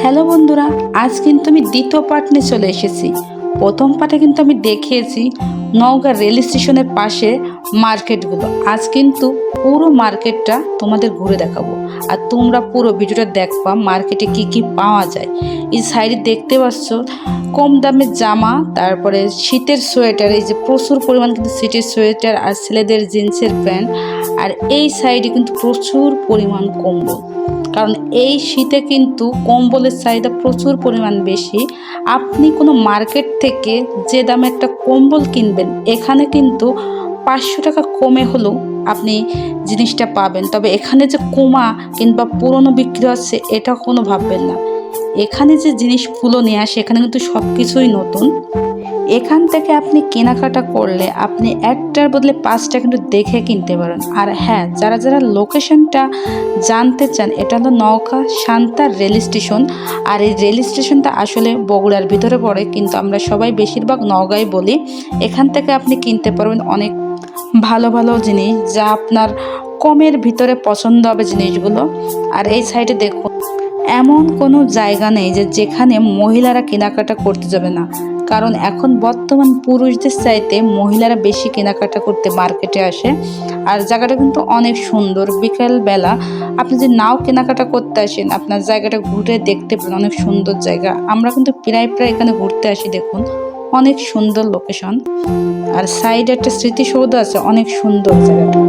Hello বন্ধুরা, আজ কিন্তু আমি দ্বিতীয় পার্ট নিয়ে চলে এসেছি। প্রথম পার্টে কিন্তু আমি দেখিয়েছি নওগাঁ রেল স্টেশনের পাশে মার্কেটগুলো। আজ কিন্তু পুরো মার্কেটটা তোমাদের ঘুরে দেখাবো। আর তোমরা পুরো ভিডিওটা দেখবা, মার্কেটে কি কি পাওয়া যায়। এই সাইডে দেখতে পাচ্ছ কম দামের জামা, তারপরে শীতের সোয়েটার, এই যে প্রচুর পরিমাণ কিন্তু শীতের সোয়েটার আর ছেলেদের জিন্সের প্যান্ট। আর এই সাইডে কিন্তু প্রচুর পরিমাণ কম্বল। কারণ এই শীতে কিন্তু কম্বলের চাহিদা প্রচুর পরিমাণ বেশি। আপনি কোনো মার্কেট থেকে যে দামে একটা কম্বল কিনবেন, এখানে কিন্তু পাঁচশো টাকা কমে হলেও আপনি জিনিসটা পাবেন। তবে এখানে যে কমা কিংবা পুরনো বিক্রি হচ্ছে এটা কোনো ভাববেন না। এখানে যে জিনিসগুলো নিয়ে আসে, এখানে কিন্তু সব কিছুই নতুন। এখান থেকে আপনি কেনাকাটা করলে আপনি একটার বদলে পাঁচটা কিন্তু দেখে কিনতে পারেন। আর হ্যাঁ যারা যারা লোকেশনটা জানতে চান, এটা হলো নৌকা শান্তার রেল স্টেশন। আর এই রেল স্টেশনটা আসলে বগুড়ার ভিতরে পড়ে, কিন্তু আমরা সবাই বেশিরভাগ নওগাঁয় বলি। এখান থেকে আপনি কিনতে পারবেন অনেক ভালো ভালো জিনিস যা আপনার কমের ভিতরে পছন্দ হবে জিনিসগুলো। আর এই সাইডে দেখুন এমন কোনো জায়গা নেই যে যেখানে মহিলারা কেনাকাটা করতে যাবে না। কারণ এখন বর্তমান পুরুষদের চাইতে মহিলারা বেশি কেনাকাটা করতে মার্কেটে আসে। আর জায়গাটা কিন্তু অনেক সুন্দর। বিকেলবেলা আপনি যে নাও কেনাকাটা করতে আসেন, আপনার জায়গাটা ঘুরে দেখতে পারেন। অনেক সুন্দর জায়গা। আমরা কিন্তু প্রায় প্রায় এখানে ঘুরতে আসি, দেখুন। অনেক সুন্দর লোকেশন আর সাইডে একটা স্মৃতিসৌধ আছে, অনেক সুন্দর জায়গাটা।